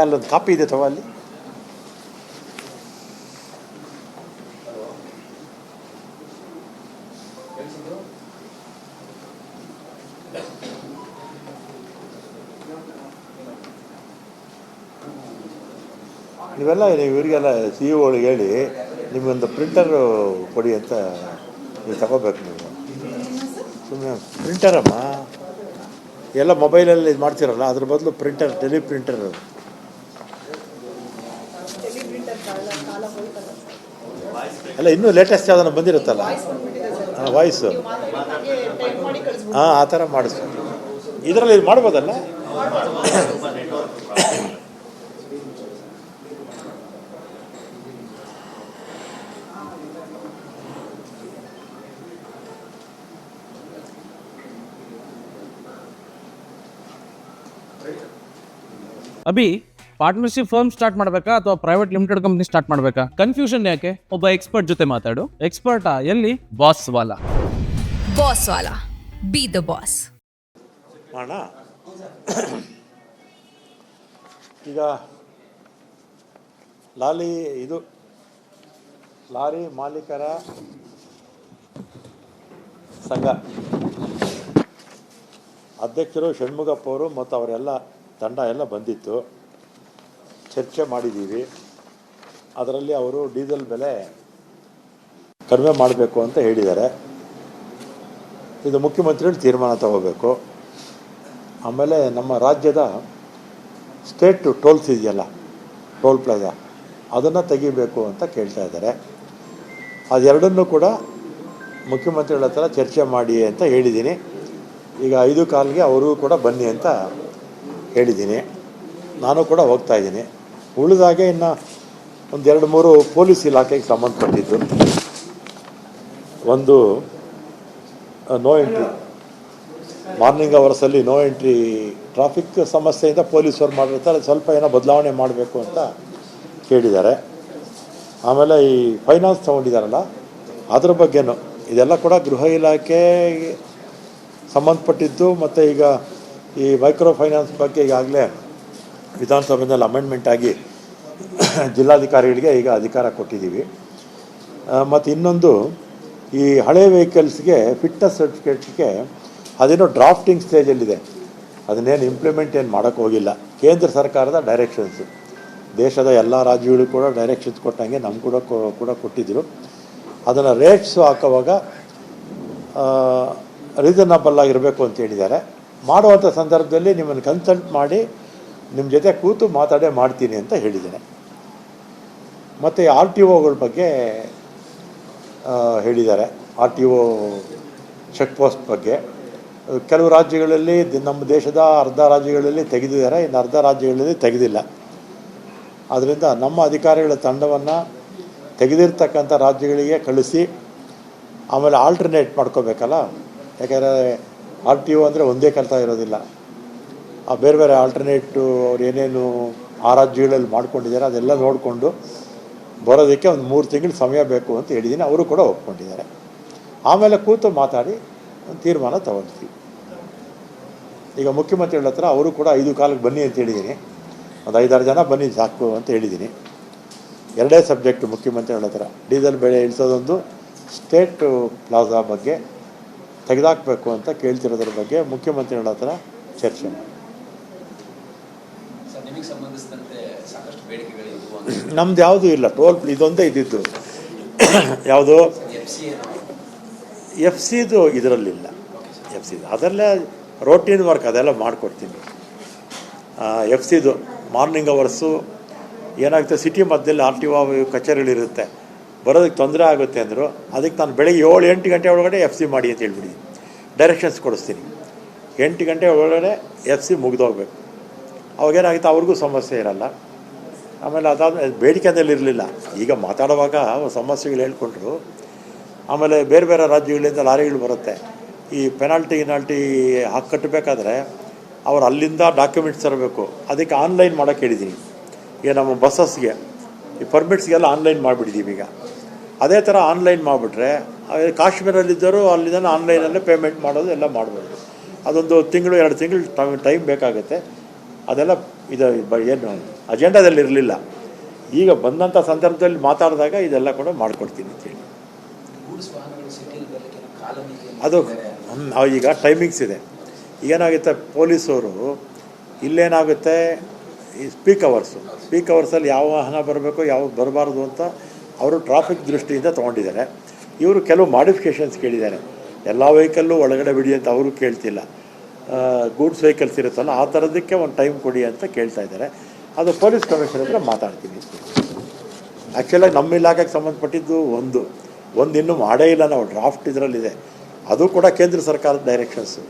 ಅಲ್ಲೊಂದು ಕಾಪಿ ಇದೆ ತಗೋ ಅಲ್ಲಿ. ನೀವೆಲ್ಲ ನೀವು ಇವರಿಗೆಲ್ಲ ಸಿ ಇ ಒಳಗೆ ಹೇಳಿ, ನಿಮಗೊಂದು ಪ್ರಿಂಟರು ಕೊಡಿ ಅಂತ ನೀವು ತಗೋಬೇಕು ನೀವು. ಸುಮ್ಮನೆ ಪ್ರಿಂಟರಮ್ಮ ಎಲ್ಲ ಮೊಬೈಲಲ್ಲಿ ಇದು ಮಾಡ್ತಿರಲ್ಲ, ಅದ್ರ ಬದಲು ಪ್ರಿಂಟರ್ ಟೆಲಿ ಪ್ರಿಂಟರ್ ಅಲ್ಲ ಇನ್ನೂ ಲೇಟೆಸ್ಟ್ ಯಾವ್ದಾನ ಬಂದಿರುತ್ತಲ್ಲ? ಹಾಂ ವಾಯ್ಸು ಹಾಂ ಆ ಥರ ಮಾಡಿಸ್. ಇದರಲ್ಲಿ ಇದು ಮಾಡ್ಬೋದಲ್ಲ? ಅಭಿ ಪಾರ್ಟ್ನರ್ಶಿಪ್ ಫರ್ಮ್ ಸ್ಟಾರ್ಟ್ ಮಾಡಬೇಕಾ ಅಥವಾ ಪ್ರೈವೇಟ್ ಲಿಮಿಟೆಡ್ ಕಂಪನಿ ಸ್ಟಾರ್ಟ್ ಮಾಡಬೇಕಾ? ಕನ್ಫ್ಯೂಷನ್ ಯಾಕೆ? ಒಬ್ಬ ಎಕ್ಸ್ಪರ್ಟ್ ಜೊತೆ ಮಾತಾಡು. ಎಕ್ಸ್ಪರ್ಟಾ ಎಲ್ಲಿ? Boss Vala. Boss Vala. Be the boss ಮಾಡೋಣ ಈಗ ಲಾಲಿ ಇದು ಲಾರಿ ಮಾಲೀಕರ ಸಂಘ. ಅಧ್ಯಕ್ಷರು ಷಣ್ಮುಗಪ್ಪ ಅವರು ಮತ್ತು ಅವರೆಲ್ಲ ತಂಡ ಎಲ್ಲ ಬಂದಿತ್ತು. ಚರ್ಚೆ ಮಾಡಿದ್ದೀವಿ. ಅದರಲ್ಲಿ ಅವರು ಡೀಸೆಲ್ ಬೆಲೆ ಕಡಿಮೆ ಮಾಡಬೇಕು ಅಂತ ಹೇಳಿದ್ದಾರೆ. ಇದು ಮುಖ್ಯಮಂತ್ರಿಗಳು ತೀರ್ಮಾನ ತಗೋಬೇಕು. ಆಮೇಲೆ ನಮ್ಮ ರಾಜ್ಯದ ಸ್ಟೇಟ್ ಟೋಲ್ಸ್ ಇದೆಯಲ್ಲ ಟೋಲ್ ಪ್ಲಾಜಾ, ಅದನ್ನು ತೆಗಿಬೇಕು ಅಂತ ಕೇಳ್ತಾ ಇದ್ದಾರೆ. ಅದೆರಡನ್ನೂ ಕೂಡ ಮುಖ್ಯಮಂತ್ರಿಗಳ ಹತ್ರ ಚರ್ಚೆ ಮಾಡಿ ಅಂತ ಹೇಳಿದ್ದೀನಿ. ಈಗ ಐದು ಕಾಲ್ಗೆ ಅವರು ಕೂಡ ಬನ್ನಿ ಅಂತ ಹೇಳಿದ್ದೀನಿ. ನಾನು ಕೂಡ ಹೋಗ್ತಾ ಇದ್ದೀನಿ. ಉಳಿದಾಗೆ ಇನ್ನು ಒಂದೆರಡು ಮೂರು ಪೊಲೀಸ್ ಇಲಾಖೆಗೆ ಸಂಬಂಧಪಟ್ಟಿದ್ದು. ಒಂದು ನೋ ಎಂಟ್ರಿ ಮಾರ್ನಿಂಗ್ ಅವರ್ಸಲ್ಲಿ ನೋ ಎಂಟ್ರಿ ಟ್ರಾಫಿಕ್ ಸಮಸ್ಯೆಯಿಂದ ಪೊಲೀಸರು ಮಾಡಿರ್ತಾರೆ, ಸ್ವಲ್ಪ ಏನೋ ಬದಲಾವಣೆ ಮಾಡಬೇಕು ಅಂತ ಕೇಳಿದ್ದಾರೆ. ಆಮೇಲೆ ಈ ಫೈನಾನ್ಸ್ ತೊಗೊಂಡಿದ್ದಾರಲ್ಲ, ಅದ್ರ ಬಗ್ಗೆನೂ. ಇದೆಲ್ಲ ಕೂಡ ಗೃಹ ಇಲಾಖೆ ಸಂಬಂಧಪಟ್ಟಿದ್ದು, ಮತ್ತು ಈಗ ಈ ಮೈಕ್ರೋ ಫೈನಾನ್ಸ್ ಬಗ್ಗೆ ಈಗಾಗಲೇ ವಿಧಾನಸಭೆಯಲ್ಲಿ ಅಮೆಂಡ್ಮೆಂಟ್ ಆಗಿ ಜಿಲ್ಲಾಧಿಕಾರಿಗಳಿಗೆ ಈಗ ಅಧಿಕಾರ ಕೊಟ್ಟಿದ್ದೀವಿ. ಮತ್ತು ಇನ್ನೊಂದು, ಈ ಹಳೆ ವೆಹಿಕಲ್ಸ್ಗೆ ಫಿಟ್ನೆಸ್ ಸರ್ಟಿಫಿಕೇಟ್ಗೆ ಅದೇನೋ ಡ್ರಾಫ್ಟಿಂಗ್ ಸ್ಟೇಜಲ್ಲಿದೆ ಅದನ್ನೇನು ಇಂಪ್ಲಿಮೆಂಟ್ ಏನು ಮಾಡೋಕ್ಕೆ ಹೋಗಿಲ್ಲ. ಕೇಂದ್ರ ಸರ್ಕಾರದ ಡೈರೆಕ್ಷನ್ಸ್ ದೇಶದ ಎಲ್ಲ ರಾಜ್ಯಗಳು ಕೂಡ ಡೈರೆಕ್ಷನ್ಸ್ ಕೊಟ್ಟಂಗೆ ನಮ್ಮ ಕೂಡ ಕೂಡ ಕೊಟ್ಟಿದ್ದರು ಅದನ್ನು ರೇಟ್ಸು ಹಾಕೋವಾಗ ರೀಸನಬಲ್ ಆಗಿರಬೇಕು ಅಂತ ಹೇಳಿದ್ದಾರೆ. ಮಾಡುವಂಥ ಸಂದರ್ಭದಲ್ಲಿ ನಿಮ್ಮನ್ನು ಕನ್ಸಲ್ಟ್ ಮಾಡಿ ನಿಮ್ಮ ಜೊತೆ ಕೂತು ಮಾತಾಡೇ ಮಾಡ್ತೀನಿ ಅಂತ ಹೇಳಿದ್ದೇನೆ. ಮತ್ತು ಆರ್ ಟಿ ಒಗಳ ಬಗ್ಗೆ ಹೇಳಿದ್ದಾರೆ. R T O check post ಬಗ್ಗೆ. ಕೆಲವು ರಾಜ್ಯಗಳಲ್ಲಿ ನಮ್ಮ ದೇಶದ ಅರ್ಧ ರಾಜ್ಯಗಳಲ್ಲಿ ತೆಗೆದಿದ್ದಾರೆ, ಇನ್ನು ಅರ್ಧ ರಾಜ್ಯಗಳಲ್ಲಿ ತೆಗೆದಿಲ್ಲ. ಆದ್ದರಿಂದ ನಮ್ಮ ಅಧಿಕಾರಿಗಳ ತಂಡವನ್ನು ತೆಗೆದಿರ್ತಕ್ಕಂಥ ರಾಜ್ಯಗಳಿಗೆ ಕಳಿಸಿ, ಆಮೇಲೆ ಆಲ್ಟರ್ನೇಟ್ ಮಾಡ್ಕೋಬೇಕಲ್ಲ? ಯಾಕೆಂದರೆ ಆರ್ ಟಿ ಒ ಅಂದರೆ ಒಂದೇ ಕೆಲಸ ಇರೋದಿಲ್ಲ. ಆ ಬೇರೆ ಬೇರೆ ಆಲ್ಟರ್ನೇಟು ಅವ್ರು ಏನೇನು ಆ ರಾಜ್ಯಗಳಲ್ಲಿ ಮಾಡ್ಕೊಂಡಿದ್ದಾರೆ ಅದೆಲ್ಲ ನೋಡಿಕೊಂಡು ಬರೋದಕ್ಕೆ ಒಂದು ಮೂರು ತಿಂಗಳು ಸಮಯ ಬೇಕು ಅಂತ ಹೇಳಿದ್ದೀನಿ. ಅವರು ಕೂಡ ಒಪ್ಕೊಂಡಿದ್ದಾರೆ. ಆಮೇಲೆ ಕೂತು ಮಾತಾಡಿ ಒಂದು ತೀರ್ಮಾನ ತಗೊಳ್ತೀವಿ ಈಗ ಮುಖ್ಯಮಂತ್ರಿಗಳ ಹತ್ರ ಅವರು ಕೂಡ ಐದು ಕಾಲಕ್ಕೆ ಬನ್ನಿ ಅಂತ ಹೇಳಿದ್ದೀನಿ. ಒಂದು ಐದಾರು ಜನ ಬನ್ನಿ ಸಾಕು ಅಂತ ಹೇಳಿದ್ದೀನಿ. ಎರಡೇ ಸಬ್ಜೆಕ್ಟ್ ಮುಖ್ಯಮಂತ್ರಿಗಳ ಹತ್ರ. ಡೀಸೆಲ್ ಬೆಲೆ ಇಳಿಸೋದೊಂದು, ಸ್ಟೇಟ್ ಪ್ಲಾಜಾ ಬಗ್ಗೆ ತೆಗೆದಾಕಬೇಕು ಅಂತ ಕೇಳ್ತಿರೋದ್ರ ಬಗ್ಗೆ ಮುಖ್ಯಮಂತ್ರಿಗಳ ಹತ್ರ ಚರ್ಚೆ ಮಾಡಿ. ನಿಮಗೆ ಸಂಬಂಧಿಸಿದಂತೆ ಸಾಕಷ್ಟು ಬೇಡಿಕೆಗಳಿದ್ವು ಅಂತ. ನಮ್ದು ಯಾವುದೂ ಇಲ್ಲ ಟೋಲ್ ಇದೊಂದೇ ಇದ್ದಿದ್ದು. ಯಾವುದು? ಎಫ್ ಸಿದು ಇದರಲ್ಲಿಲ್ಲ. ಎಫ್ ಸಿದು ಅದರಲ್ಲೇ ರೋಟೀನ್ ವರ್ಕ್ ಅದೆಲ್ಲ ಮಾಡಿಕೊಡ್ತೀನಿ. ಎಫ್ ಸಿದು ಮಾರ್ನಿಂಗ್ ಅವರ್ಸು ಏನಾಗುತ್ತೆ ಸಿಟಿ ಮಧ್ಯದಲ್ಲಿ ಆರ್ ಟಿ ಒ ಕಚೇರಿಗಳಿರುತ್ತೆ ಬರೋದಕ್ಕೆ ತೊಂದರೆ ಆಗುತ್ತೆ ಅಂದರು ಅದಕ್ಕೆ ನಾನು ಬೆಳಗ್ಗೆ ಏಳು ಎಂಟು ಗಂಟೆ ಒಳಗಡೆ ಎಫ್ ಸಿ ಮಾಡಿ ಅಂತ ಹೇಳ್ಬಿಡಿ. ಡೈರೆಕ್ಷನ್ಸ್ ಕೊಡಿಸ್ತೀನಿ. ಎಂಟು ಗಂಟೆ ಒಳಗಡೆ ಎಫ್ ಸಿ ಮುಗಿದೋಗ್ಬೇಕು. ಅವಾಗೇನಾಗುತ್ತೆ ಅವ್ರಿಗೂ ಸಮಸ್ಯೆ ಇರಲ್ಲ. ಆಮೇಲೆ ಅದಾದ ಬೇಡಿಕೆನಲ್ಲಿ ಇರಲಿಲ್ಲ. ಈಗ ಮಾತಾಡುವಾಗ ಸಮಸ್ಯೆಗಳು ಹೇಳ್ಕೊಂಡ್ರು. ಆಮೇಲೆ ಬೇರೆ ಬೇರೆ ರಾಜ್ಯಗಳಿಂದ ಲಾರಿಗಳು ಬರುತ್ತೆ. ಈ ಪೆನಾಲ್ಟಿ ಗಿನಾಲ್ಟಿ ಹಾಕಿ ಕಟ್ಟಬೇಕಾದ್ರೆ ಅವ್ರು ಅಲ್ಲಿಂದ ಡಾಕ್ಯುಮೆಂಟ್ಸ್ ತರಬೇಕು. ಅದಕ್ಕೆ ಆನ್ಲೈನ್ ಮಾಡೋಕೆ ಹೇಳಿದ್ದೀನಿ ಈಗ ನಮ್ಮ ಬಸ್ಸಸ್ಗೆ, ಈ ಪರ್ಮಿಟ್ಸ್ಗೆಲ್ಲ ಆನ್ಲೈನ್ ಮಾಡಿಬಿಟ್ಟಿದ್ದೀವಿ ಈಗ. ಅದೇ ಥರ ಆನ್ಲೈನ್ ಮಾಡಿಬಿಟ್ರೆ ಕಾಶ್ಮೀರಲ್ಲಿದ್ದರು ಅಲ್ಲಿಂದ ಆನ್ಲೈನಲ್ಲೇ ಪೇಮೆಂಟ್ ಮಾಡೋದು ಎಲ್ಲ ಮಾಡ್ಬೋದು. ಅದೊಂದು ತಿಂಗಳು, ಎರಡು ತಿಂಗಳು ಟೈಮ್ ಬೇಕಾಗುತ್ತೆ. ಅದೆಲ್ಲ ಇದು ಏನು ಅಜೆಂಡಾದಲ್ಲಿ ಇರಲಿಲ್ಲ ಈಗ ಬಂದಂಥ ಸಂದರ್ಭದಲ್ಲಿ ಮಾತಾಡಿದಾಗ ಇದೆಲ್ಲ ಕೂಡ ಮಾಡಿಕೊಡ್ತೀನಿ ಅಂತೇಳಿ ಅದು ಈಗ ಟೈಮಿಂಗ್ಸ್ ಇದೆ. ಏನಾಗುತ್ತೆ ಪೊಲೀಸವರು ಇಲ್ಲೇನಾಗುತ್ತೆ, ಈ ಸ್ಪೀಕ್ ಅವರ್ಸು ಸ್ಪೀಕ್ ಅವರ್ಸಲ್ಲಿ ಯಾವ ವಾಹನ ಬರಬೇಕು, ಯಾವ ಬರಬಾರ್ದು ಅಂತ ಅವರು ಟ್ರಾಫಿಕ್ ದೃಷ್ಟಿಯಿಂದ ತೊಗೊಂಡಿದ್ದಾರೆ. ಇವರು ಕೆಲವು ಮಾಡಿಫಿಕೇಷನ್ಸ್ ಕೇಳಿದ್ದಾರೆ. ಎಲ್ಲ ವೆಹಿಕಲ್ಲು ಒಳಗಡೆ ಬಿಡಿ ಅಂತ ಅವರು ಕೇಳ್ತಿಲ್ಲ. ಗೂಡ್ಸ್ ವೆಹಿಕಲ್ಸ್ ಇರುತ್ತಲ್ಲ, ಆ ಥರದಕ್ಕೆ ಒಂದು ಟೈಮ್ ಕೊಡಿ ಅಂತ ಕೇಳ್ತಾ ಇದ್ದಾರೆ. ಅದು ಪೊಲೀಸ್ ಕಮಿಷನರ್ ಹತ್ರ ಮಾತಾಡ್ತೀನಿ. ಆ್ಯಕ್ಚುಲಾಗಿ ನಮ್ಮ ಇಲಾಖೆಗೆ ಸಂಬಂಧಪಟ್ಟಿದ್ದು ಒಂದು. ಒಂದು ಇನ್ನೂ ಮಾಡೇ ಇಲ್ಲ, ನಾವು ಡ್ರಾಫ್ಟ್ ಇದರಲ್ಲಿದೆ. ಅದು ಕೂಡ ಕೇಂದ್ರ ಸರ್ಕಾರದ ಡೈರೆಕ್ಷನ್ಸು